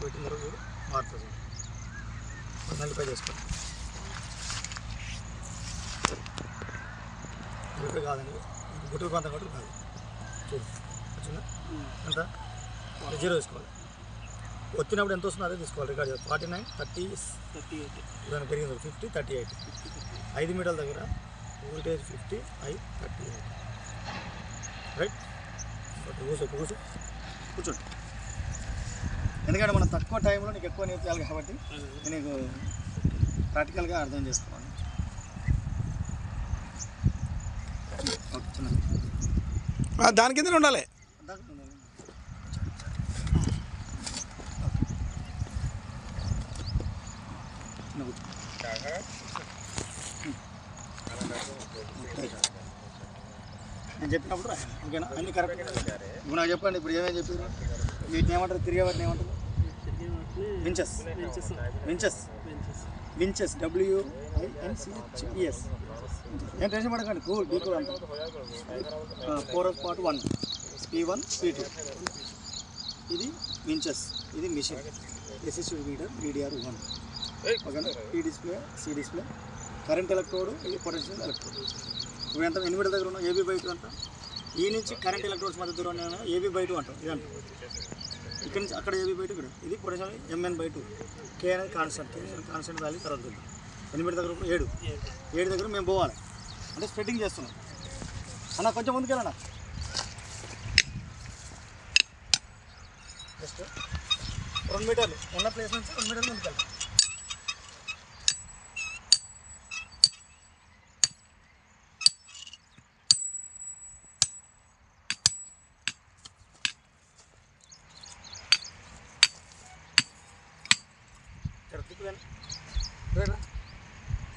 పెట్టిన మారుతుంది. చేసుకోండి కాదండి. గుట్టుకు కొంత కాదు. చూడు. వచ్చిందా? ఎంత? జీరో వేసుకోవాలి వచ్చినప్పుడు ఎంత వస్తుందో అదే తీసుకోవాలి. Record forty nine thirty thirty eight. దాని పెరిగింది ఫిఫ్టీ థర్టీ ఎయిట్. ఐదు మీటర్ల దగ్గర voltage fifty I thirty eight. Right? కూర్చోండి. ఎందుకంటే మనం తక్కువ టైంలో నీకు ఎక్కువ నేర్పించాలి కాబట్టి నీకు ప్రాక్టికల్గా అర్థం చేసుకోవాలి. దాని కింద ఉండాలి. నేను చెప్పినప్పుడు ఓకేనా? అన్ని కరెక్ట్ ఇప్పుడు నాకు చెప్పండి ఇప్పుడు ఏమేమి చెప్పారు? వీటిని ఏమంటారు? తిరిగేవాటిని ఏమంటారు? వించెస్ వించెస్ వించెస్ డబ్ల్యూ ఐఎన్సిహెచ్ఈఎస్ ఏం టెన్షన్ పడకండి. కూల్. బీ కూల్ అంట four part one P one P two ఇది వించెస్ ఇది machine assisted meter VDR one ఓకేనా? ఈ display C display current electrode ఇది పొటెన్షియల్ ఎలక్ట్రోడ్ నువ్వు ఎంత ఎన్ని మీటర్ దగ్గర ఉన్నావు? ఏబీ బయట టూ అంట? ఈ నుంచి కరెంట్ ఎలక్ట్రోడ్స్ మధ్య దూరం ఏబీ బయట అంటాం ఇదంట. ఇక్కడ నుంచి అక్కడ ఏబీ బయట ఇక్కడ. ఇది potential MN by two. K అనేది కాన్స్టెంట్ కే కాన్స్టెంట్ వాల్యూ తర్వాత ఎన్ని మీటర్ దగ్గర ఏడు. ఏడు దగ్గర మేము పోవాలి. అంటే స్ప్రెడ్డింగ్ చేస్తున్నాం. అన్న కొంచెం ముందుకెళ్ళన్నా జస్ట్ రెండు మీటర్లు. ఉన్న ప్లేస్ నుంచి రెండు మీటర్లు ముందుకెళ్ళాలి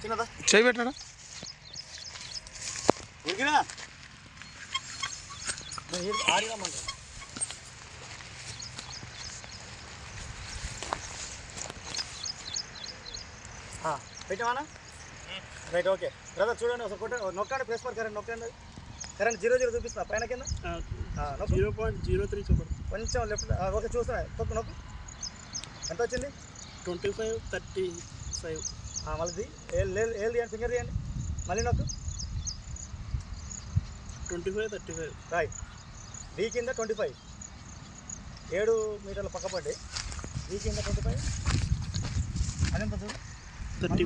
చిన్నదా చేయి పెట్టాడా ఉరికినా రైట్ ఓకే. బ్రదర్ చూడండి ఒకసారి కొట్ట నొక్కండి ప్రెస్ ఫర్ కరెంట్ నొక్కండి. కరెంట్ జీరో జీరో చూపిస్తున్నా పైన కింద. జీరో పాయింట్ జీరో త్రీ చూపడు. కొంచెం లెఫ్ట్ ఓకే చూస్తున్నా. నొక్కు నొక్కు. ఎంత వచ్చింది? Twenty five thirty five. మళ్ళీ ఏళ్ళు ఏళ్ళు తీయండి ఫింగర్ తీయండి. మళ్ళీ నొక్కు twenty five thirty five. Right. D కింద ట్వంటీ ఫైవ్. ఏడు మీటర్ల పక్క పడ్డి డీ కింద ట్వంటీ ఫైవ్. చూడు thirty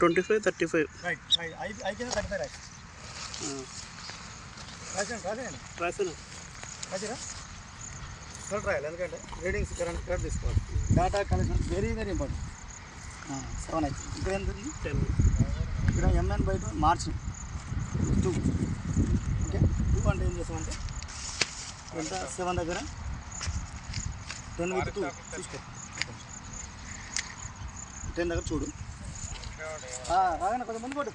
twenty five thirty five. Right right. I I కింద థర్టీ ఫైవ్ రైట్. రాసాను రాసాను రాసాను రాసిరా? కరెక్ట్ రాయాలి. ఎందుకంటే రీడింగ్స్ కరెంట్ కరెక్ట్ తీసుకోవాలి. Data collection very very important seven అయితే ఇక్కడ ఎంత ఉంది? టెన్ ఇక్కడ MN by two March two okay two అంటే ఏం చేస్తామంటే ఎంత? సెవెన్ దగ్గర. టెన్ విత్ టూ చూసుకో. టెన్ దగ్గర చూడు. రాగానే కొంచెం ముందు కొట్టు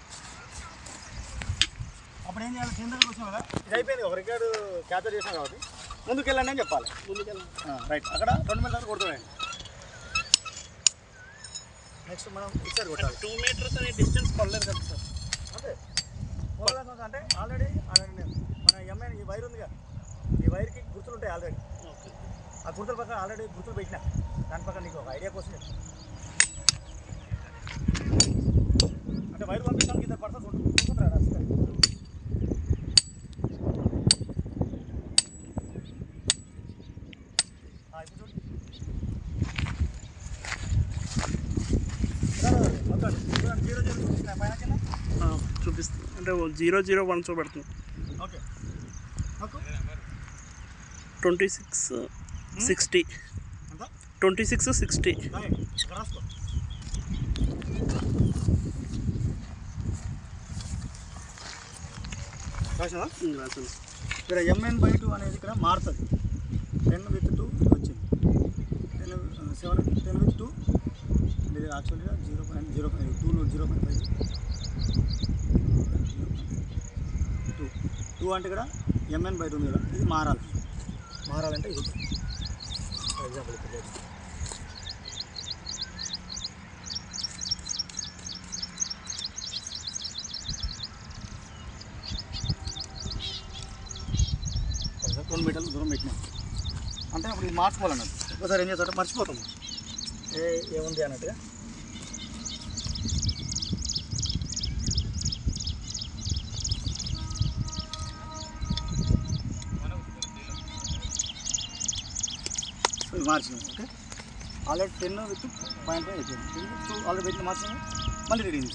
అప్పుడు ఏం చేయాలి? టెన్ దగ్గర వచ్చినాం కదా. ఇది అయిపోయింది ఒక రికార్డు క్యాప్చర్ చేసాం కాబట్టి. ముందుకు వెళ్ళండి అని చెప్పాలి. ముందుకెళ్ళి రైట్. అక్కడ రెండు దగ్గర కొడుతున్నాయండి నెక్స్ట్ మనం ఇచ్చారు కొట్టాలి. టూ మీటర్స్ అనే డిస్టెన్స్ పడలేదు కదా సార్. పోలాల్సిన అంటే ఆల్రెడీ ఆల్రెడీ నేను. మన ఎంఐ ఈ వైర్ ఉందిగా. ఈ వైర్కి గుర్తులు ఉంటాయి ఆల్రెడీ ఓకే ఆ గుర్తుల పక్కన ఆల్రెడీ గుర్తులు పెట్టినా. దాని పక్కన నీకు ఒక ఐడియా కోసం. అంటే వైర్ పంపించడానికి ఇద్దరు పర్సన్స్ ఉంటుంది చూసుకుంటారా అసలు ఆ, ఇప్పుడు చూడు. ఇలా రావాలి. మొత్తం చూడండి, జీరో జీరో చూపిస్తున్నా పైన కింద చూపిస్తుంది అంటే జీరో జీరో వన్ చూపెడుతుంది twenty six sixty. Twenty six sixty right ఇక్కడ ఎంఎన్ బై టూ అనేది ఇక్కడ మారుతుంది. టెన్ విత్ టూ వచ్చింది. సెవెన్ టెన్ విత్ టూ ఇది యాక్చువల్గా zero point zero five two zero point five two two అంటే ఇక్కడ ఎంఎన్ బై ఉంది కదా ఇది మారాలి మారాలంటే ఇది. ఫర్ ఎగ్జాంపుల్ ఇక్కడ రెండు మీటర్లు దూరం పెట్టినాం. అంటే అప్పుడు ఇది మార్చుకోవాలన్నట్టు. ఒకసారి ఏం చేస్తాడు మర్చిపోతాం. ఏ ఏముంది అన్నట్టుగా? ఇది మార్చినాం okay? Already ten with point five అయిపోయింది. టెన్ టూ ఆల్రెడీ పెట్టిన మార్చినాం. మళ్ళీ రీడింగ్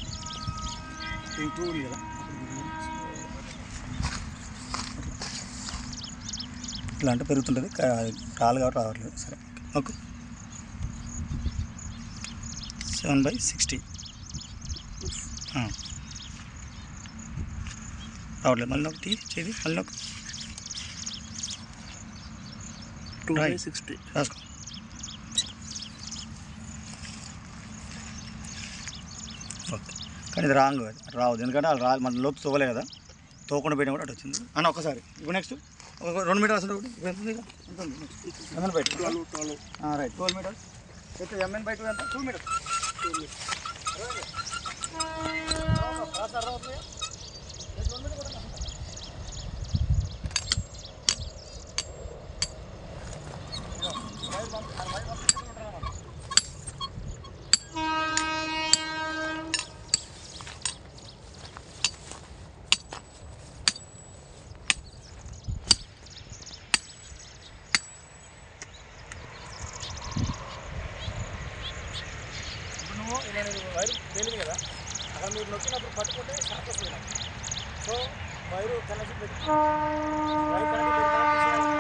టెన్ టూ ఉంది కదా ఇట్లా అంటే పెరుగుతుంటుంది కాలు కాబట్టి రావట్లేదు సరే. ఓకే. Seven by sixty. రావట్లేదు. మళ్ళీ ఒకటి చేది మళ్ళీ ఒక టూ బై. సిక్స్టీ. రాసుకో. ఓకే. కానీ ఇది రాంగ్ రావద్దు. ఎందుకంటే వాళ్ళు రా మన లోతు తోవలే కదా. తోకుండా పోయినా కూడా అటు వచ్చింది. అన్న ఒకసారి ఇప్పుడు నెక్స్ట్ ఒక రెండు మీటర్స్ ఉంటుంది ఒకటి. ఇప్పుడు ఎంత ఉంది MN by two right twelve meters అయితే ఎంఎన్ బై టూ ఎంత? టూ మీటర్స్ ఏమో నేను వైరు తెలియదు కదా. అక్కడ మీరు నొక్కినప్పుడు పట్టుకుంటే షాక్ వస్తుంది సో వైరు కనెక్షన్ పెట్టి వైర్ కనెక్ట్ పెట్టి